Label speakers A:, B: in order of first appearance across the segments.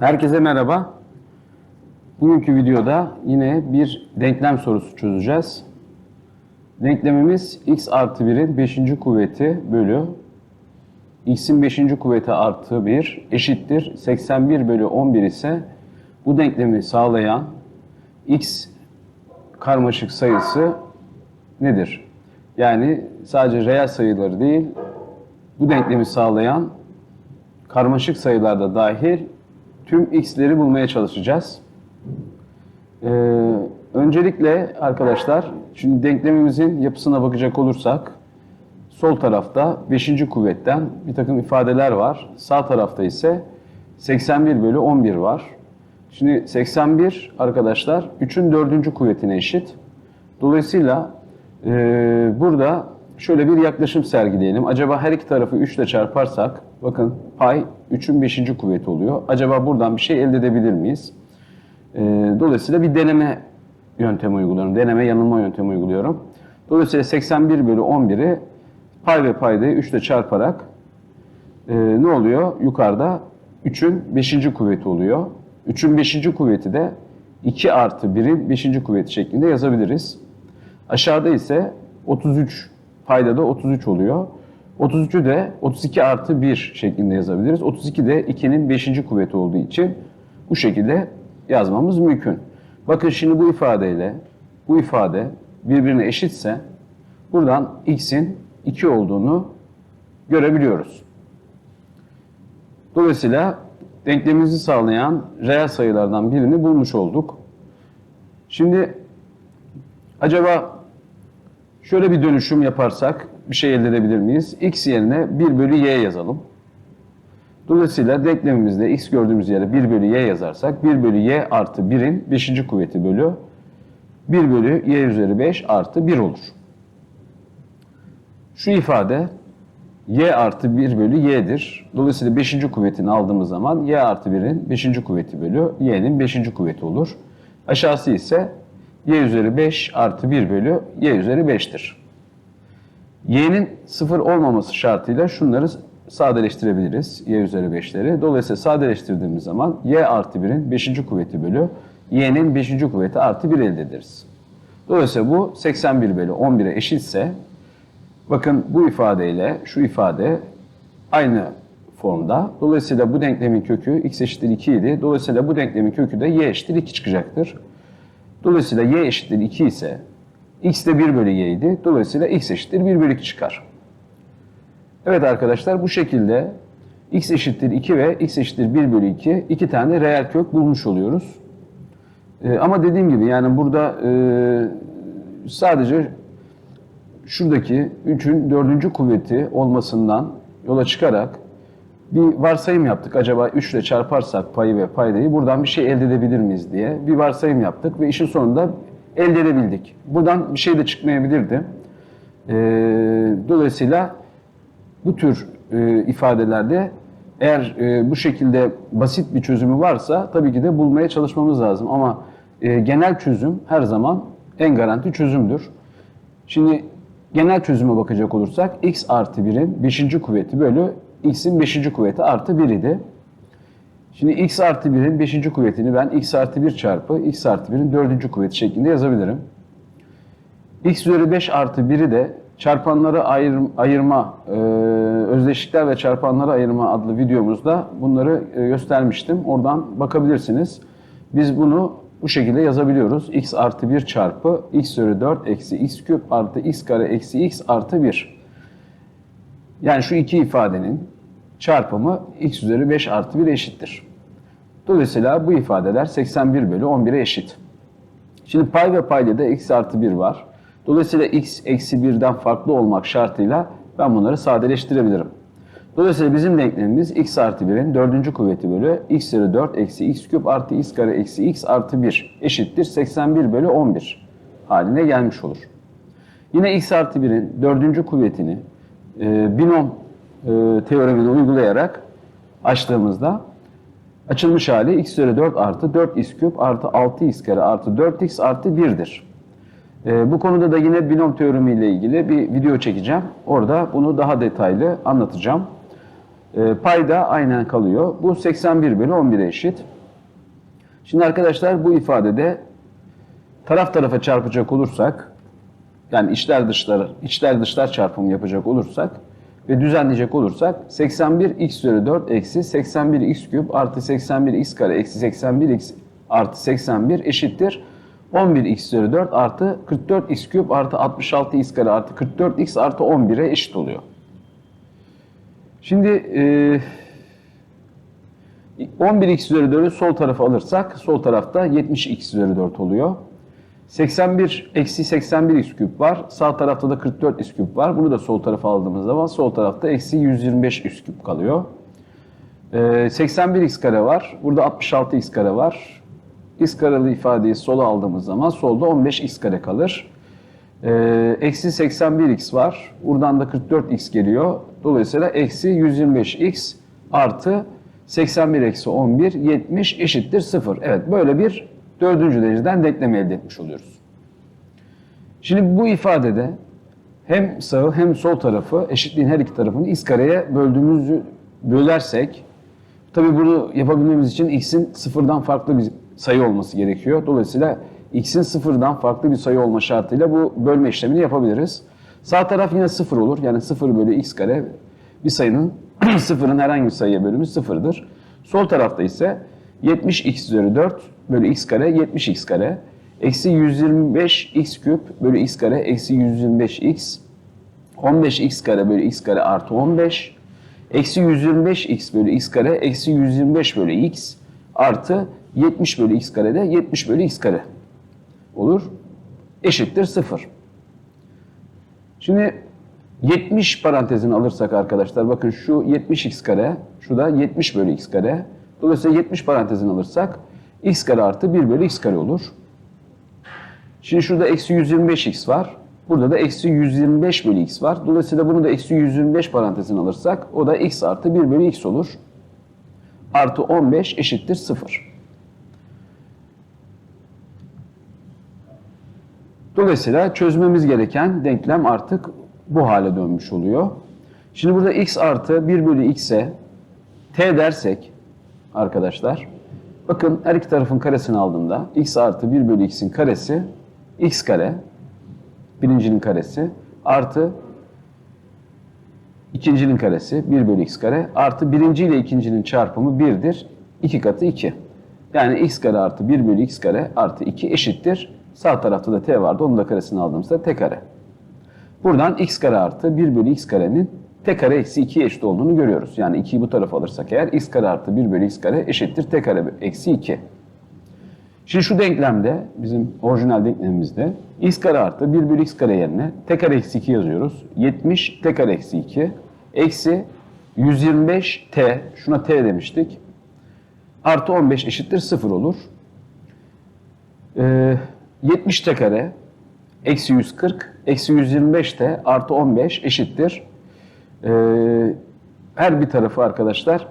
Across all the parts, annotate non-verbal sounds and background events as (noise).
A: Herkese merhaba. Bugünkü videoda yine bir denklem sorusu çözeceğiz. Denklemimiz x artı 1'in 5. kuvveti bölü x'in 5. kuvveti artı 1 eşittir. 81 bölü 11 ise bu denklemi sağlayan x karmaşık sayısı nedir? Yani sadece reel sayıları değil, bu denklemi sağlayan karmaşık sayılarda dahil tüm x'leri bulmaya çalışacağız. Ee, öncelikle arkadaşlar, şimdi denklemimizin yapısına bakacak olursak, sol tarafta 5. kuvvetten bir takım ifadeler var. Sağ tarafta ise 81 bölü 11 var. Şimdi 81 arkadaşlar 3'ün 4. kuvvetine eşit. Dolayısıyla e, burada şöyle bir yaklaşım sergileyelim. Acaba her iki tarafı 3 ile çarparsak, bakın pay 3'ün 5. kuvveti oluyor. Acaba buradan bir şey elde edebilir miyiz? E, dolayısıyla bir deneme yöntemi uyguluyorum. Deneme yanılma yöntemi uyguluyorum. Dolayısıyla 81 bölü 11'i pay ve paydayı 3 ile çarparak e, ne oluyor? Yukarıda 3'ün 5. kuvveti oluyor. 3'ün 5. kuvveti de 2 artı 1'in 5. kuvveti şeklinde yazabiliriz. Aşağıda ise 33 payda da 33 oluyor. 33'ü de 32 artı 1 şeklinde yazabiliriz. 32 de 2'nin 5. kuvveti olduğu için bu şekilde yazmamız mümkün. Bakın şimdi bu ifadeyle bu ifade birbirine eşitse buradan x'in 2 olduğunu görebiliyoruz. Dolayısıyla denklemimizi sağlayan reel sayılardan birini bulmuş olduk. Şimdi acaba şöyle bir dönüşüm yaparsak bir şey elde edebilir miyiz? x yerine 1 bölü y yazalım. Dolayısıyla denklemimizde x gördüğümüz yere 1 bölü y yazarsak 1 bölü y artı 1'in 5. kuvveti bölü 1 bölü y üzeri 5 artı 1 olur. Şu ifade y artı 1 bölü y'dir. Dolayısıyla 5. kuvvetini aldığımız zaman y artı 1'in 5. kuvveti bölü y'nin 5. kuvveti olur. Aşağısı ise y üzeri 5 artı 1 bölü y üzeri 5'tir. y'nin 0 olmaması şartıyla şunları sadeleştirebiliriz. y üzeri 5'leri. Dolayısıyla sadeleştirdiğimiz zaman y artı 1'in 5. kuvveti bölü y'nin 5. kuvveti artı 1 elde ederiz. Dolayısıyla bu 81 bölü 11'e eşitse Bakın bu ifadeyle şu ifade aynı formda. Dolayısıyla bu denklemin kökü x eşittir 2 idi. Dolayısıyla bu denklemin kökü de y eşittir 2 çıkacaktır. Dolayısıyla y eşittir 2 ise x de 1 bölü y idi. Dolayısıyla x eşittir 1 bölü 2 çıkar. Evet arkadaşlar bu şekilde x eşittir 2 ve x eşittir 1 bölü 2 iki tane reel kök bulmuş oluyoruz. Ee, ama dediğim gibi yani burada e, sadece şuradaki 3'ün 4. kuvveti olmasından yola çıkarak bir varsayım yaptık. Acaba 3 ile çarparsak payı ve paydayı buradan bir şey elde edebilir miyiz diye bir varsayım yaptık ve işin sonunda elde edebildik. Buradan bir şey de çıkmayabilirdi. Ee, dolayısıyla bu tür e, ifadelerde eğer e, bu şekilde basit bir çözümü varsa tabii ki de bulmaya çalışmamız lazım. Ama e, genel çözüm her zaman en garanti çözümdür. Şimdi genel çözüme bakacak olursak x artı 1'in 5. kuvveti bölü x'in 5. kuvveti artı 1 idi. Şimdi x artı 1'in 5. kuvvetini ben x artı 1 çarpı x artı 1'in 4. kuvveti şeklinde yazabilirim. x üzeri 5 artı 1'i de çarpanları ayır, ayırma, e, özdeşlikler ve çarpanları ayırma adlı videomuzda bunları e, göstermiştim. Oradan bakabilirsiniz. Biz bunu bu şekilde yazabiliyoruz. x artı 1 çarpı x üzeri 4 eksi x küp artı x kare eksi x artı 1. Yani şu iki ifadenin çarpımı x üzeri 5 artı 1 eşittir. Dolayısıyla bu ifadeler 81 bölü 11'e eşit. Şimdi pay ve payda da x artı 1 var. Dolayısıyla x eksi 1'den farklı olmak şartıyla ben bunları sadeleştirebilirim. Dolayısıyla bizim denklemimiz x artı 1'in 4. kuvveti bölü x üzeri 4 eksi x küp artı x kare eksi x artı 1 eşittir 81 bölü 11 haline gelmiş olur. Yine x artı 1'in 4. kuvvetini e, binom e, teoremini uygulayarak açtığımızda açılmış hali x üzeri 4 artı 4x küp artı 6x kare artı 4x artı 1'dir. E, bu konuda da yine binom teoremi ile ilgili bir video çekeceğim. Orada bunu daha detaylı anlatacağım. E, payda aynen kalıyor. Bu 81 bölü 11'e eşit. Şimdi arkadaşlar bu ifadede taraf tarafa çarpacak olursak yani içler dışlar içler dışlar çarpımı yapacak olursak ve düzenleyecek olursak 81 x üzeri 4 eksi 81 x küp artı 81 x kare eksi 81 x artı 81 eşittir 11 x üzeri 4 artı 44 x küp artı 66 x kare artı 44 x artı 11'e eşit oluyor. Şimdi e, 11x üzeri 4'ü sol tarafa alırsak sol tarafta 70x üzeri 4 oluyor. 81 eksi 81x küp var. Sağ tarafta da 44x küp var. Bunu da sol tarafa aldığımız zaman sol tarafta eksi 125x küp kalıyor. Ee, 81x kare var. Burada 66x kare var. x kareli ifadeyi sola aldığımız zaman solda 15x kare kalır. Ee, eksi 81x var. Buradan da 44x geliyor. Dolayısıyla eksi 125x artı 81 eksi 11 70 eşittir 0. Evet böyle bir dördüncü dereceden denklemi elde etmiş oluyoruz. Şimdi bu ifadede hem sağ hem sol tarafı eşitliğin her iki tarafını x kareye böldüğümüzü bölersek tabi bunu yapabilmemiz için x'in sıfırdan farklı bir sayı olması gerekiyor. Dolayısıyla x'in sıfırdan farklı bir sayı olma şartıyla bu bölme işlemini yapabiliriz. Sağ taraf yine sıfır olur. Yani 0 bölü x kare bir sayının (clears throat) sıfırın herhangi bir sayıya bölümü sıfırdır. Sol tarafta ise 70x üzeri 4 bölü x kare 70x kare eksi 125x küp bölü x kare eksi 125x 15x kare bölü x kare artı 15 eksi 125x bölü x kare eksi 125 bölü x artı 70 bölü x kare de 70 bölü x kare olur. Eşittir 0. Şimdi 70 parantezini alırsak arkadaşlar bakın şu 70x kare, şu da 70 bölü x kare. Dolayısıyla 70 parantezini alırsak x kare artı 1 bölü x kare olur. Şimdi şurada eksi 125x var. Burada da eksi 125 bölü x var. Dolayısıyla bunu da eksi 125 parantezini alırsak o da x artı 1 bölü x olur. Artı 15 eşittir 0. Dolayısıyla çözmemiz gereken denklem artık bu hale dönmüş oluyor. Şimdi burada x artı 1 bölü x'e t dersek arkadaşlar bakın her iki tarafın karesini aldığımda x artı 1 bölü x'in karesi x kare birincinin karesi artı ikincinin karesi 1 bölü x kare artı birinci ile ikincinin çarpımı 1'dir. 2 katı 2. Yani x kare artı 1 bölü x kare artı 2 eşittir. Sağ tarafta da t vardı. Onun da karesini aldığımızda t kare. Buradan x kare artı 1 bölü x karenin t kare eksi 2'ye eşit olduğunu görüyoruz. Yani 2'yi bu tarafa alırsak eğer x kare artı 1 bölü x kare eşittir t kare eksi 2. Şimdi şu denklemde bizim orijinal denklemimizde x kare artı 1 bölü x kare yerine t kare eksi 2 yazıyoruz. 70 t kare eksi 2 eksi 125 t şuna t demiştik. Artı 15 eşittir 0 olur. Ee, 70 t kare eksi 140 eksi 125 de artı 15 eşittir. Ee, her bir tarafı arkadaşlar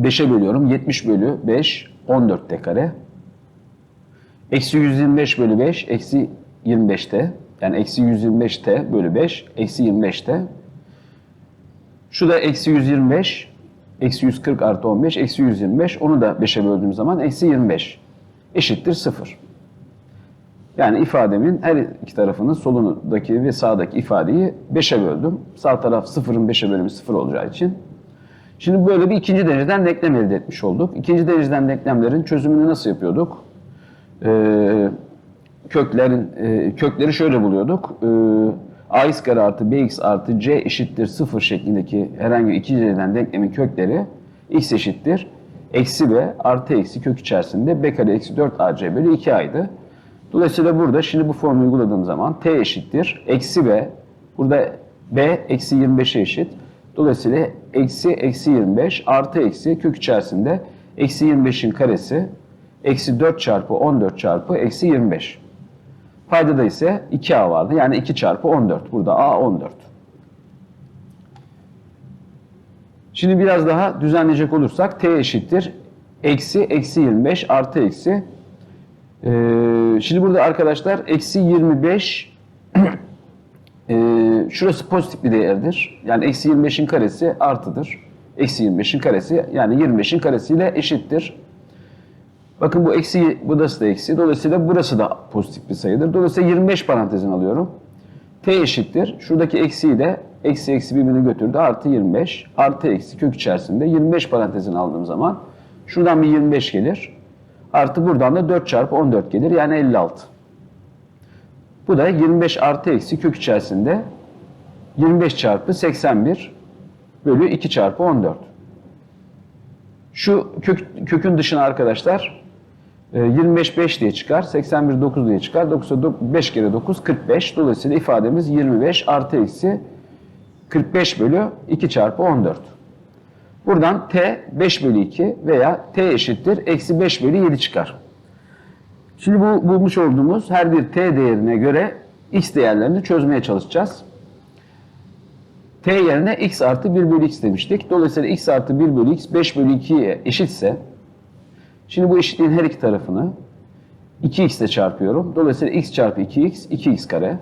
A: 5'e bölüyorum. 70 bölü 5 14 t kare. Eksi 125 bölü 5 eksi 25 t. Yani eksi 125 t bölü 5 eksi 25 t. Şu da eksi 125 eksi 140 artı 15 eksi 125 onu da 5'e böldüğüm zaman eksi 25 eşittir 0. Yani ifademin her iki tarafının solundaki ve sağdaki ifadeyi 5'e böldüm. Sağ taraf 0'ın 5'e bölümü 0 olacağı için. Şimdi böyle bir ikinci dereceden denklem elde etmiş olduk. İkinci dereceden denklemlerin çözümünü nasıl yapıyorduk? Ee, köklerin e, kökleri şöyle buluyorduk. Ee, ax artı bx artı c eşittir 0 şeklindeki herhangi bir ikinci dereceden denklemin kökleri x eşittir. Eksi b artı eksi kök içerisinde b kare eksi 4 ac bölü 2a'ydı. Dolayısıyla burada şimdi bu formülü uyguladığım zaman t eşittir. Eksi b. Burada b eksi 25'e eşit. Dolayısıyla eksi eksi 25 artı eksi kök içerisinde eksi 25'in karesi eksi 4 çarpı 14 çarpı eksi 25. Paydada ise 2a vardı. Yani 2 çarpı 14. Burada a 14. Şimdi biraz daha düzenleyecek olursak t eşittir. Eksi eksi 25 artı eksi ee, şimdi burada arkadaşlar eksi 25 (clears throat) e, şurası pozitif bir değerdir. Yani eksi 25'in karesi artıdır. Eksi 25'in karesi yani 25'in karesiyle eşittir. Bakın bu eksi, burası da eksi. Dolayısıyla burası da pozitif bir sayıdır. Dolayısıyla 25 parantezin alıyorum. T eşittir. Şuradaki eksiyi de eksi eksi birbirini götürdü. Artı 25. Artı eksi kök içerisinde 25 parantezin aldığım zaman şuradan bir 25 gelir. Artı buradan da 4 çarpı 14 gelir. Yani 56. Bu da 25 artı eksi kök içerisinde 25 çarpı 81 bölü 2 çarpı 14. Şu kök, kökün dışına arkadaşlar e, 25 5 diye çıkar, 81 9 diye çıkar. 5 kere 9 45. Dolayısıyla ifademiz 25 artı eksi 45 bölü 2 çarpı 14. Buradan t 5 bölü 2 veya t eşittir eksi 5 bölü 7 çıkar. Şimdi bu bulmuş olduğumuz her bir t değerine göre x değerlerini çözmeye çalışacağız. t yerine x artı 1 bölü x demiştik. Dolayısıyla x artı 1 bölü x 5 bölü 2'ye eşitse şimdi bu eşitliğin her iki tarafını 2x ile çarpıyorum. Dolayısıyla x çarpı 2x 2x kare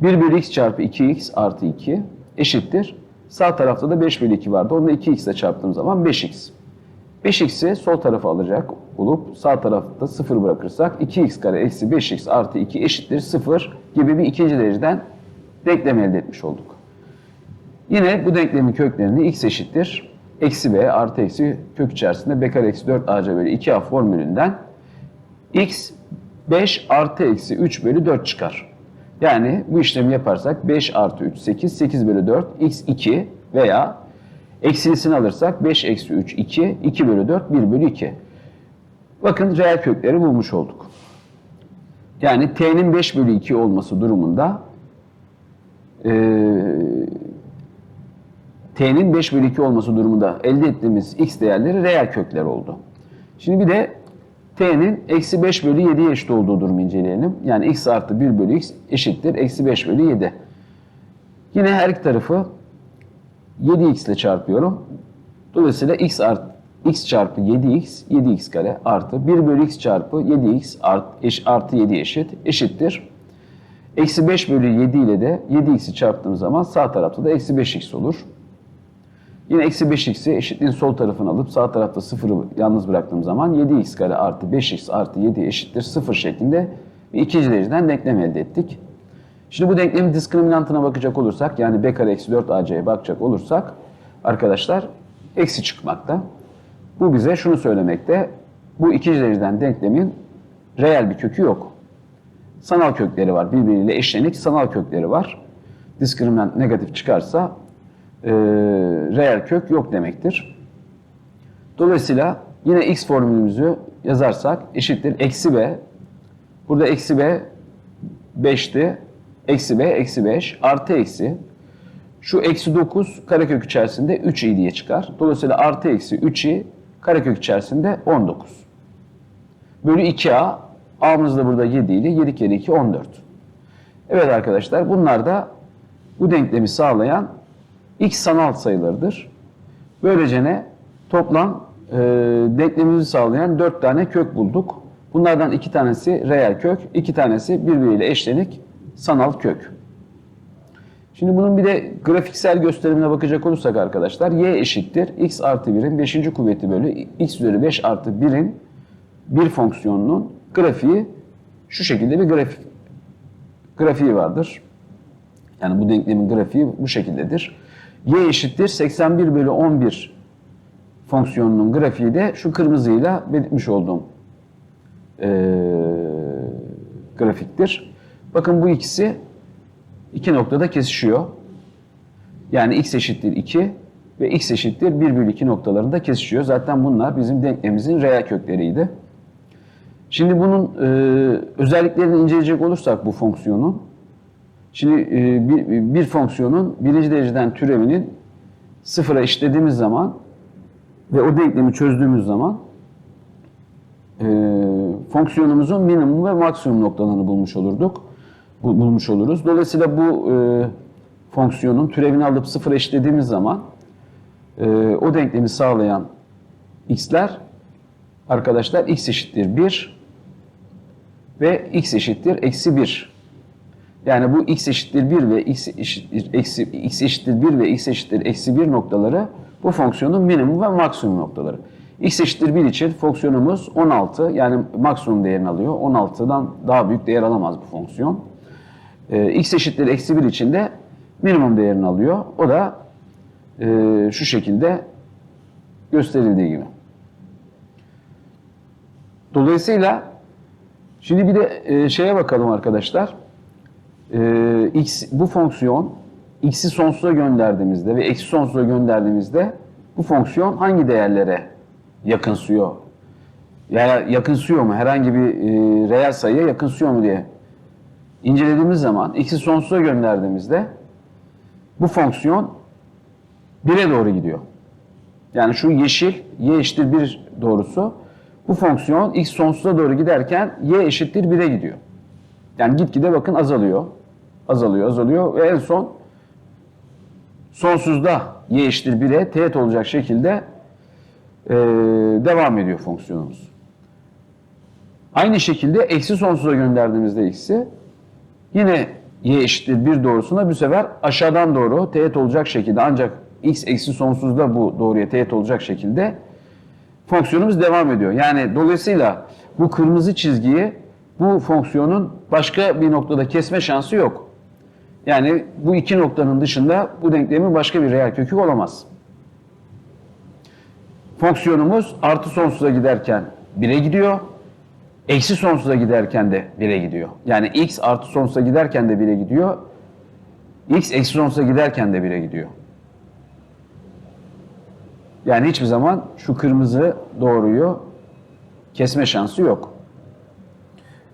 A: 1 bölü x çarpı 2x artı 2 eşittir. Sağ tarafta da 5 bölü 2 vardı. Onu da 2x ile çarptığım zaman 5x. 5x'i sol tarafa alacak olup sağ tarafta 0 bırakırsak 2x kare eksi 5x artı 2 eşittir 0 gibi bir ikinci dereceden denklem elde etmiş olduk. Yine bu denklemin köklerini x eşittir. Eksi b artı eksi kök içerisinde b kare eksi 4 ac bölü 2a formülünden x 5 artı eksi 3 bölü 4 çıkar. Yani bu işlemi yaparsak 5 artı 3 8, 8 bölü 4 x 2 veya eksilisini alırsak 5 eksi 3 2, 2 bölü 4 1 bölü 2. Bakın reel kökleri bulmuş olduk. Yani t'nin 5 bölü 2 olması durumunda e, t'nin 5 bölü 2 olması durumunda elde ettiğimiz x değerleri reel kökler oldu. Şimdi bir de t'nin eksi 5 bölü 7'ye eşit olduğu durumu inceleyelim. Yani x artı 1 bölü x eşittir eksi 5 bölü 7. Yine her iki tarafı 7x ile çarpıyorum. Dolayısıyla x art, x çarpı 7x 7x kare artı 1 bölü x çarpı 7x art, eş, artı 7 eşit eşittir. Eksi 5 bölü 7 ile de 7x'i çarptığım zaman sağ tarafta da eksi 5x olur. Yine eksi 5x'i eşitliğin sol tarafını alıp sağ tarafta 0'ı yalnız bıraktığım zaman 7x kare artı 5x artı 7 eşittir 0 şeklinde bir ikinci dereceden denklem elde ettik. Şimdi bu denklemin diskriminantına bakacak olursak yani b kare eksi 4 ac'ye bakacak olursak arkadaşlar eksi çıkmakta. Bu bize şunu söylemekte. Bu ikinci dereceden denklemin reel bir kökü yok. Sanal kökleri var. Birbiriyle eşlenik sanal kökleri var. Diskriminant negatif çıkarsa e, reel kök yok demektir. Dolayısıyla yine x formülümüzü yazarsak eşittir eksi b. Burada eksi b 5'ti. Eksi b eksi 5 artı eksi. Şu eksi 9 karekök içerisinde 3i diye çıkar. Dolayısıyla artı eksi 3i karekök içerisinde 19. Bölü 2a. A'mız da burada 7 ile 7 kere 2 14. Evet arkadaşlar bunlar da bu denklemi sağlayan x sanal sayılarıdır. Böylece ne? Toplam e, denklemimizi sağlayan 4 tane kök bulduk. Bunlardan 2 tanesi reel kök, 2 tanesi birbiriyle eşlenik sanal kök. Şimdi bunun bir de grafiksel gösterimine bakacak olursak arkadaşlar y eşittir x artı 1'in 5. kuvveti bölü x üzeri 5 artı 1'in bir fonksiyonunun grafiği şu şekilde bir grafik grafiği vardır. Yani bu denklemin grafiği bu şekildedir. Y eşittir 81 bölü 11 fonksiyonunun grafiği de şu kırmızıyla belirtmiş olduğum e, grafiktir. Bakın bu ikisi iki noktada kesişiyor. Yani x eşittir 2 ve x eşittir 1 bölü 2 noktalarında kesişiyor. Zaten bunlar bizim denklemimizin reel kökleriydi. Şimdi bunun e, özelliklerini inceleyecek olursak bu fonksiyonun, şimdi e, bir, bir fonksiyonun birinci dereceden türevinin sıfıra eşitlediğimiz zaman ve o denklemi çözdüğümüz zaman e, fonksiyonumuzun minimum ve maksimum noktalarını bulmuş olurduk. Bu, bulmuş oluruz. Dolayısıyla bu e, fonksiyonun türevini alıp sıfır eşitlediğimiz zaman e, o denklemi sağlayan x'ler arkadaşlar x eşittir 1 ve x eşittir eksi 1 Yani bu x eşittir 1 ve x eşittir, eksi, x eşittir 1 ve x eşittir eksi 1 noktaları bu fonksiyonun minimum ve maksimum noktaları. x eşittir 1 için fonksiyonumuz 16 yani maksimum değerini alıyor. 16'dan daha büyük değer alamaz bu fonksiyon. Ee, x eşittir eksi 1 için de minimum değerini alıyor. O da e, şu şekilde gösterildiği gibi. Dolayısıyla şimdi bir de e, şeye bakalım arkadaşlar. E, x bu fonksiyon x'i sonsuza gönderdiğimizde ve eksi sonsuza gönderdiğimizde bu fonksiyon hangi değerlere yakınsıyor? Yani yakınsıyor mu? Herhangi bir e, reel sayıya yakınsıyor mu diye incelediğimiz zaman x'i sonsuza gönderdiğimizde bu fonksiyon 1'e doğru gidiyor. Yani şu yeşil y eşittir 1 doğrusu bu fonksiyon x sonsuza doğru giderken y eşittir 1'e gidiyor. Yani gitgide bakın azalıyor. Azalıyor, azalıyor ve en son sonsuzda y eşittir 1'e teğet olacak şekilde eee, devam ediyor fonksiyonumuz. Aynı şekilde eksi sonsuza gönderdiğimizde x'i yine y eşittir 1 doğrusuna bu sefer aşağıdan doğru teğet olacak şekilde ancak x eksi sonsuzda bu doğruya teğet olacak şekilde fonksiyonumuz devam ediyor. Yani dolayısıyla bu kırmızı çizgiyi bu fonksiyonun başka bir noktada kesme şansı yok. Yani bu iki noktanın dışında bu denklemin başka bir reel kökü olamaz. Fonksiyonumuz artı sonsuza giderken 1'e gidiyor. Eksi sonsuza giderken de 1'e gidiyor. Yani x artı sonsuza giderken de 1'e gidiyor. x eksi sonsuza giderken de 1'e gidiyor. Yani hiçbir zaman şu kırmızı doğruyu kesme şansı yok.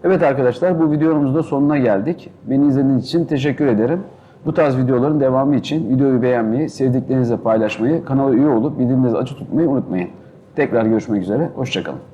A: Evet arkadaşlar bu videomuzda sonuna geldik. Beni izlediğiniz için teşekkür ederim. Bu tarz videoların devamı için videoyu beğenmeyi, sevdiklerinizle paylaşmayı, kanala üye olup bildirimlerinizi açık tutmayı unutmayın. Tekrar görüşmek üzere, hoşçakalın.